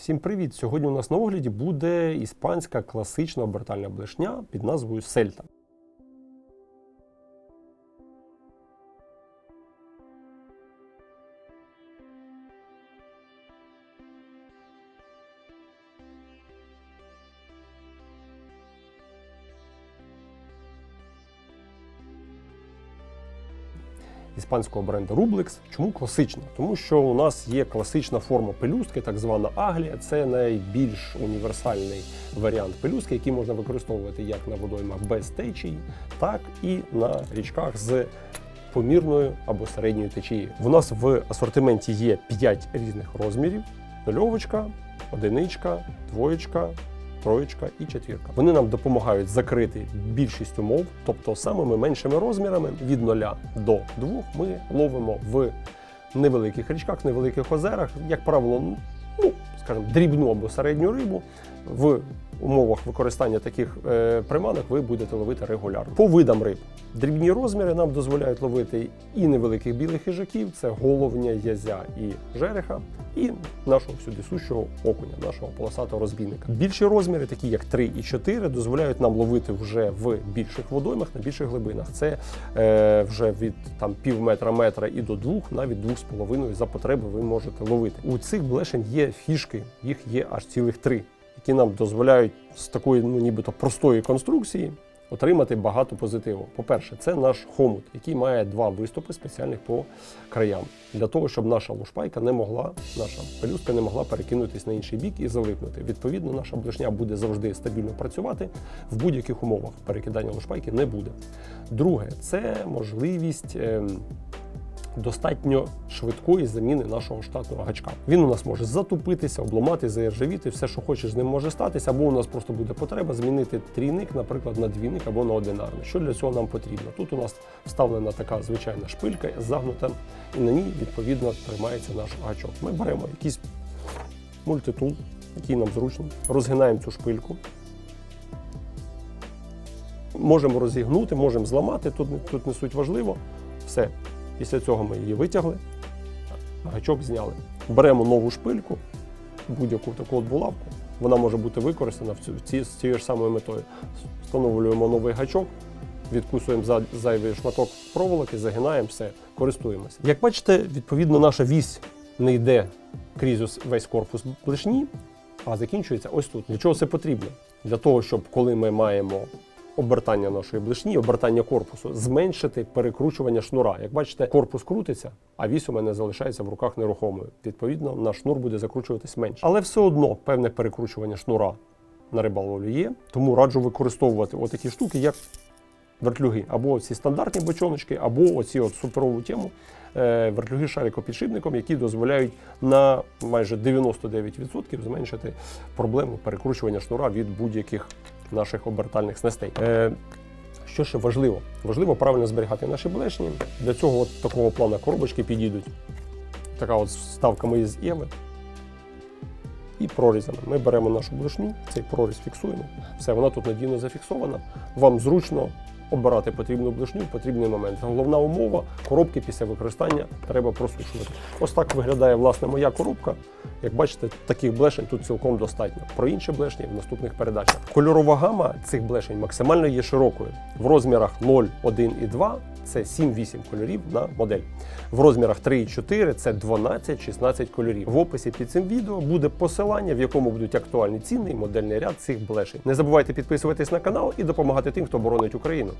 Всім привіт! Сьогодні у нас на огляді буде іспанська класична обертальна блешня під назвою Сельта. Іспанського бренду Rublex. Чому класична? Тому що у нас є класична форма пелюстки, так звана аглія. Це найбільш універсальний варіант пелюстки, який можна використовувати як на водоймах без течії, так і на річках з помірною або середньою течією. У нас в асортименті є 5 різних розмірів: нульовочка, одиничка, двоєчка, троєчка і четвірка. Вони нам допомагають закрити більшість умов, тобто самими меншими розмірами від 0 до 2 ми ловимо в невеликих річках, невеликих озерах, як правило, ну скажімо, дрібну або середню рибу. В умовах використання таких е, приманок ви будете ловити регулярно. По видам риб. Дрібні розміри нам дозволяють ловити і невеликих білих хижаків, це головня, язя і жереха, і нашого всюди сущого окуня, нашого полосатого розбійника. Більші розміри, такі як 3 і 4, дозволяють нам ловити вже в більших водоймах на більших глибинах. Це е, вже від там пів метра метра і до двох, навіть двох з половиною за потреби ви можете ловити. У цих блешень є фішки, їх є аж цілих три, які нам дозволяють з такої, ну нібито простої конструкції отримати багато позитиву. По-перше, це наш хомут, який має два виступи спеціальних по краям, для того, щоб наша лушпайка не могла, наша пелюстка не могла перекинутись на інший бік і залипнути. Відповідно, наша блешня буде завжди стабільно працювати в будь-яких умовах. Перекидання лушпайки не буде. Друге, це можливість. Достатньо швидкої заміни нашого штатного гачка. Він у нас може затупитися, обломати, заіржавіти, все, що хочеш, з ним може статися, або у нас просто буде потреба змінити трійник, наприклад, на двійник або на одинарний. Що для цього нам потрібно? Тут у нас вставлена така звичайна шпилька загнута, і на ній відповідно тримається наш гачок. Ми беремо якийсь мультитул, який нам зручний, розгинаємо цю шпильку. Можемо розігнути, можемо зламати, тут, тут не суть важливо. Все, Після цього ми її витягли, гачок зняли. Беремо нову шпильку, будь-яку таку от булавку. Вона може бути використана в ці, з цією ж самою метою. Встановлюємо новий гачок, відкусуємо за- зайвий шматок проволоки, загинаємо все, користуємося. Як бачите, відповідно, наша вісь не йде крізь весь корпус блешні, а закінчується ось тут. Для чого це потрібно? Для того, щоб коли ми маємо обертання нашої блешні, обертання корпусу, зменшити перекручування шнура. Як бачите, корпус крутиться, а вісь у мене залишається в руках нерухомою. Відповідно, наш шнур буде закручуватись менше. Але все одно певне перекручування шнура на рибаловлю є, тому раджу використовувати отакі штуки, як вертлюги, або ці стандартні бочоночки, або оці от суперову тему е, вертлюги шарикопідшипником, які дозволяють на майже 99% зменшити проблему перекручування шнура від будь-яких наших обертальних снастей. Е, що ще важливо? Важливо правильно зберігати наші блешні. Для цього от такого плану коробочки підійдуть. Така от з вставками із Єви. І прорізами. Ми беремо нашу блешню, цей проріз фіксуємо. Все, вона тут надійно зафіксована. Вам зручно обирати потрібну блишню в потрібний момент. Головна умова коробки після використання треба просушувати. Ось так виглядає власне моя коробка. Як бачите, таких блешень тут цілком достатньо. Про інші блешні в наступних передачах. Кольорова гама цих блешень максимально є широкою. В розмірах 0, 1 і 2 це 7-8 кольорів на модель. В розмірах 3 і 4 це 12-16 кольорів. В описі під цим відео буде посилання, в якому будуть актуальні ціни і модельний ряд цих блешень. Не забувайте підписуватись на канал і допомагати тим, хто боронить Україну.